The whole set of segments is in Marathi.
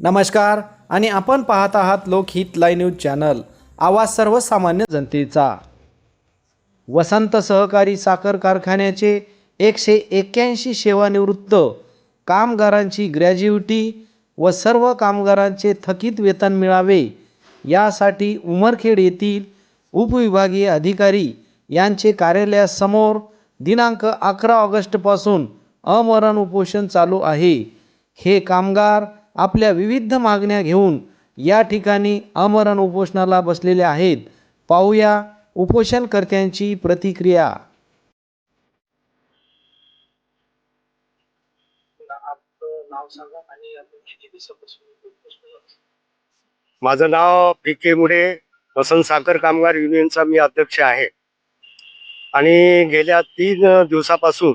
नमस्कार आणि आपण पाहत आहात लोकहित लाईव्ह न्यूज चॅनल. आवाज सर्वसामान्य जनतेचा. वसंत सहकारी साखर कारखान्याचे एकशे एक्क्याऐंशी सेवानिवृत्त कामगारांची ग्रॅज्युटी व सर्व कामगारांचे थकीत वेतन मिळावे यासाठी उमरखेड येथील उपविभागीय अधिकारी यांचे कार्यालयासमोर दिनांक अकरा ऑगस्टपासून अमरण उपोषण चालू आहे. हे कामगार आपल्या विविध मागण्या घेऊन या ठिकाणी अमरण उपोषणाला बसलेले आहेत. पाहूया उपोषणकर्त्यांची प्रतिक्रिया. माझं नाव पी के मुडे वसंत साखर कामगार युनियनचा मी अध्यक्ष आहे. आणि गेल्या तीन दिवसापासून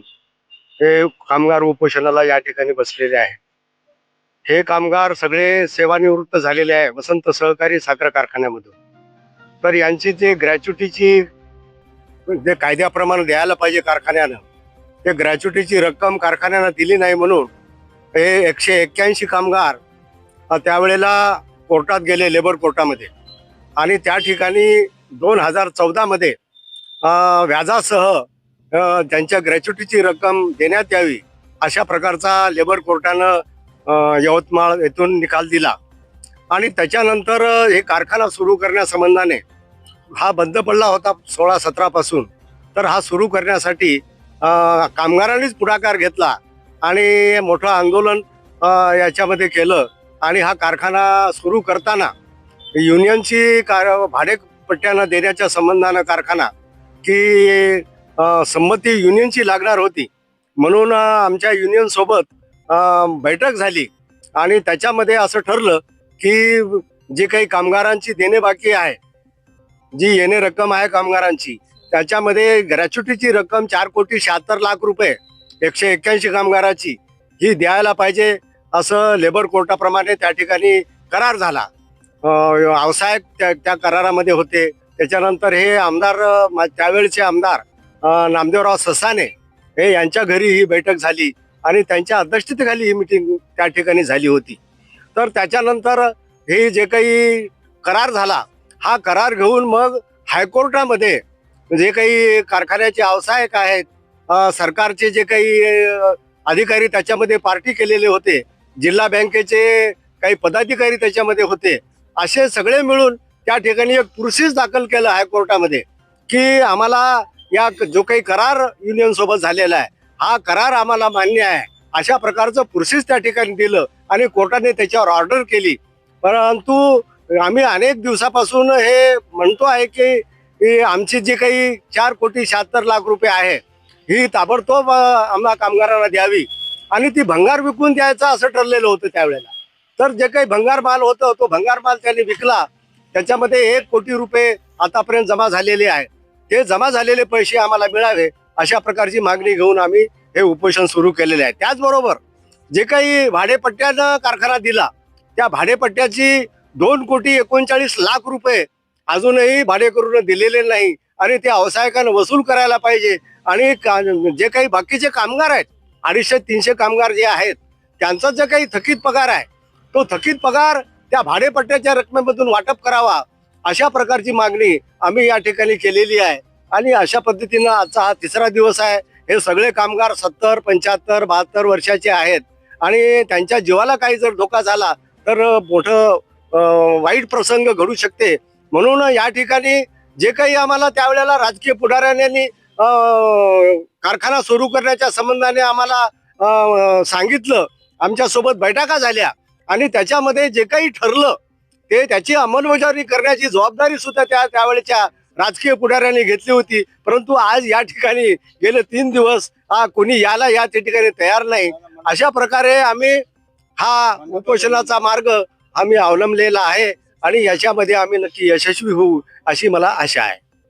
हे कामगार उपोषणाला या ठिकाणी बसलेले आहे हे कामगार सगळे सेवानिवृत्त झालेले आहे वसंत सहकारी साखर कारखान्यामधून. तर यांची जे ग्रॅच्युटीची जे कायद्याप्रमाणे द्यायला पाहिजे कारखान्यानं ते ग्रॅच्युटीची रक्कम कारखान्यानं दिली नाही म्हणून हे एकशे एक्क्याऐंशी कामगार त्यावेळेला कोर्टात गेले लेबर कोर्टामध्ये आणि त्या ठिकाणी दोन हजार चौदामध्ये व्याजासह त्यांच्या ग्रॅच्युटीची रक्कम देण्यात यावी अशा प्रकारचा लेबर कोर्टानं यवतमाळ येथून निकाल दिला. आणि त्याच्यानंतर हे कारखाना सुरू करण्यासंबंधाने हा बंद पडला होता सोळा सतरापासून तर हा सुरू करण्यासाठी कामगारांनीच पुढाकार घेतला आणि मोठं आंदोलन याच्यामध्ये केलं. आणि हा कारखाना सुरू करताना युनियनची कार भाडेपट्ट्यानं देण्याच्या संबंधानं कारखाना की संमती युनियनची लागणार होती. म्हणून आमच्या युनियनसोबत बैठक झाली. आणि त्याच्यामध्ये असं ठरलं की जी काही कामगारांची देणे बाकी आहे जी येणे रक्कम आहे कामगारांची त्याच्यामध्ये ग्रॅच्युटीची रक्कम चार कोटी शहात्तर लाख रुपये एकशे एक्क्याऐंशी कामगाराची ही द्यायला पाहिजे असं लेबर कोर्टाप्रमाणे त्या ठिकाणी करार झाला. अं, व्यावसायिक त्या त्या करारामध्ये होते. त्याच्यानंतर हे आमदार मा- त्यावेळचे आमदार नामदेवराव ससाने हे यांच्या घरी ही बैठक झाली. आणि त्यांच्या अध्यक्षतेखाली ही मिटिंग त्या ठिकाणी झाली होती. तर त्याच्यानंतर हे जे काही करार झाला हा करार घेऊन मग हायकोर्टामध्ये जे काही कारखान्याचे व्यावसायिक आहेत सरकारचे जे काही अधिकारी त्याच्यामध्ये पार्टी केलेले होते जिल्हा बँकेचे काही पदाधिकारी त्याच्यामध्ये होते असे सगळे मिळून त्या ठिकाणी एक प्रोसेस दाखल केलं हायकोर्टामध्ये की आम्हाला या जो काही करार युनियन सोबत झालेला आहे हा करार आम्हाला मान्य आहे. अशा प्रकारचं प्रोसेस त्या ठिकाणी दिलं आणि कोर्टाने त्याच्यावर ऑर्डर केली. परंतु आम्ही अनेक दिवसापासून हे म्हणतो आहे की आमची जी काही चार कोटी शहात्तर लाख रुपये आहे ही ताबडतोब आम्हाला कामगारांना द्यावी आणि ती भंगार विकून द्यायचं असं ठरलेलं होतं त्यावेळेला. तर जे काही भंगार माल होतं तो भंगार माल त्यांनी विकला. त्याच्यामध्ये एक कोटी रुपये आतापर्यंत जमा झालेले आहे. ते जमा झालेले पैसे आम्हाला मिळावे. अशा प्रकारची मागणी घेऊन आम्ही हे उपोषण सुरू केलेले आहे. त्याचबरोबर जे काही भाडेपट्ट्यानं कारखाना दिला त्या भाडेपट्ट्याची दोन कोटी एकोणचाळीस लाख रुपये अजूनही भाडेकरून दिलेले नाही. आणि ते व्यावसायिकांना वसूल करायला पाहिजे. आणि का- जे काही बाकीचे कामगार आहेत अडीचशे तीनशे कामगार जे आहेत त्यांचा जे काही थकीत पगार आहे तो थकीत पगार त्या भाडेपट्ट्याच्या रकमेमधून वाटप करावा अशा प्रकारची मागणी आम्ही या ठिकाणी केलेली आहे. आणि अशा पद्धतीनं आजचा हा तिसरा दिवस आहे. हे सगळे कामगार सत्तर पंच्याहत्तर बहात्तर वर्षाचे आहेत. आणि त्यांच्या जीवाला काही जर धोका झाला तर मोठं वाईट प्रसंग घडू शकते. म्हणून या ठिकाणी जे काही आम्हाला त्यावेळेला राजकीय पुढाऱ्यांनी कारखाना सुरू करण्याच्या संबंधाने आम्हाला सांगितलं. आमच्यासोबत बैठका झाल्या. आणि त्याच्यामध्ये जे काही ठरलं ते त्याची अंमलबजावणी करण्याची जबाबदारी सुद्धा त्या त्यावेळेच्या राजकीय पुढाऱ्यांनी घेतली होती. परंतु आज या ठिकाणी गेले तीन दिवस हा कोणी याला या ठिकाणी तयार नाही. अशा प्रकारे आम्ही हा उपोषणाचा मार्ग आम्ही अवलंबलेला आहे आणि याच्यामध्ये आम्ही नक्की यशस्वी होऊ अशी मला आशा आहे.